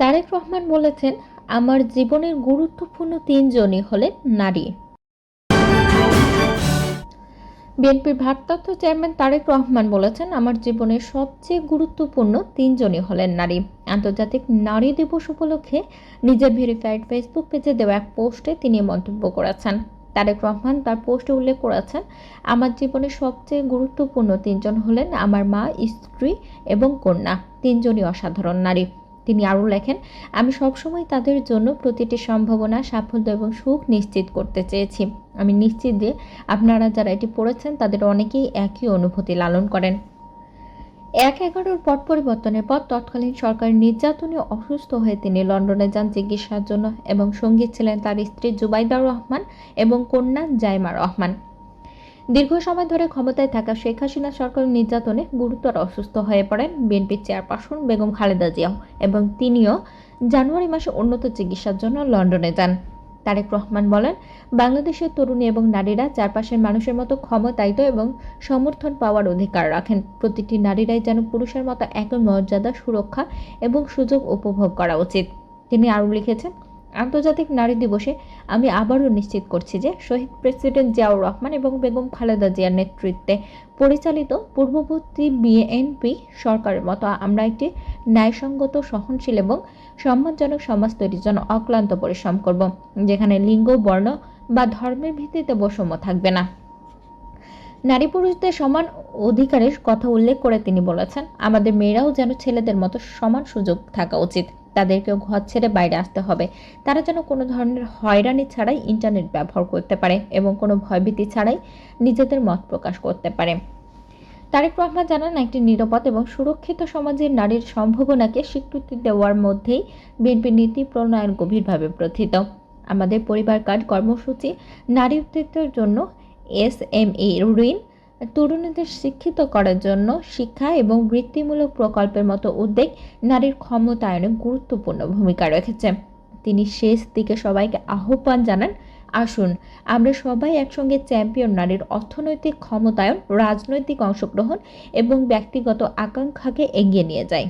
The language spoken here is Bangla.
তারেক রহমান বলেছেন, আমার জীবনের গুরুত্বপূর্ণ তিনজনই হলেন নারী। বিএনপির ভারপ্রাপ্ত চেয়ারম্যান তারেক রহমান বলেছেন, আমার জীবনের সবচেয়ে গুরুত্বপূর্ণ তিনজনই হলেন নারী। আন্তর্জাতিক নারী দিবস উপলক্ষে নিজের ভেরিফাইড ফেসবুক পেজে দেওয়া এক পোস্টে তিনি মন্তব্য করেছেন। তারেক রহমান তার পোস্টে উল্লেখ করেছেন, আমার জীবনের সবচেয়ে গুরুত্বপূর্ণ তিনজন হলেন আমার মা, স্ত্রী এবং কন্যা। তিনজনই অসাধারণ নারী। তিনি আরও লেখেন, আমি সবসময় তাদের জন্য প্রতিটি সম্ভাবনা, সাফল্য এবং সুখ নিশ্চিত করতে চেয়েছি। আমি নিশ্চিত যে আপনারা যারা এটি পড়েছেন, তাদের অনেকেই একই অনুভূতি লালন করেন। এক এগারোর পট পরিবর্তনের পর তৎকালীন সরকারের নির্যাতনে অসুস্থ হয়ে তিনি লন্ডনে যান চিকিৎসার জন্য এবং সঙ্গী ছিলেন তার স্ত্রী জুবাইদা রহমান এবং কন্যা জাইমা রহমান। দীর্ঘ সময় ধরে ক্ষমতায় থাকা শেখ হাসিনা সরকার নির্যাতনে গুরুতর অসুস্থ হয়ে পড়েন বিএনপির চেয়ারপারসন বেগম খালেদা জিয়াও এবং তিনিও জানুয়ারি মাসে উন্নত চিকিৎসার জন্য লন্ডনে যান। তারেক রহমান বলেন, বাংলাদেশের তরুণী এবং নারীরা চারপাশের মানুষের মতো ক্ষমতায়িত এবং সমর্থন পাওয়ার অধিকার রাখেন। প্রতিটি নারীরাই যেন পুরুষের মতো একই মর্যাদা, সুরক্ষা এবং সুযোগ উপভোগ করা উচিত। তিনি আরও লিখেছেন আন্তর্জাতিক নারী দিবসে আমি আবারও নিশ্চিত করছি যে শহীদ প্রেসিডেন্ট জিয়াউর রহমান এবং বেগম খালেদা জিয়ার নেতৃত্বে পরিচালিত পূর্ববর্তী বিএনপি সরকারের মতো আমরা একটি ন্যায়সঙ্গত, সহনশীল এবং সম্মানজনক সমাজ তৈরির জন্য অক্লান্ত পরিশ্রম করব, যেখানে লিঙ্গ, বর্ণ বা ধর্মের ভিত্তিতে বৈষম্য থাকবে না। নারী পুরুষদের সমান অধিকারের কথা উল্লেখ করে তিনি বলেছেন, আমাদের মেয়েরাও যেন ছেলেদের মতো সমান সুযোগ থাকা উচিত। তাদেরকেও ঘর ছেড়ে বাইরে আসতে হবে। তারা যেন কোনো ধরনের হয়রানি ছাড়াই ইন্টারনেট ব্যবহার করতে পারে এবং কোনো ভয়ভীতি ছাড়াই নিজেদের মত প্রকাশ করতে পারে। তারেক রহমান জানান, একটি নিরাপদ এবং সুরক্ষিত সমাজের নারীর সম্ভাবনাকে স্বীকৃতি দেওয়ার মধ্যেই বিএনপি নীতি প্রণয়ন গভীরভাবে প্রথিত। আমাদের পরিবার কার্ড কর্মসূচি, নারী উদ্যোগের জন্য এস এম ই ঋণ তরুণীদের শিক্ষিত করার জন্য শিক্ষা এবং বৃত্তিমূলক প্রকল্পের মতো উদ্যোগ নারীর ক্ষমতায়নে গুরুত্বপূর্ণ ভূমিকা রেখেছে। তিনি শেষ দিকে সবাইকে আহ্বান জানান, আসুন, আমরা সবাই একসঙ্গে চ্যাম্পিয়ন নারীর অর্থনৈতিক ক্ষমতায়ন, রাজনৈতিক অংশগ্রহণ এবং ব্যক্তিগত আকাঙ্ক্ষাকে এগিয়ে নিয়ে যাই।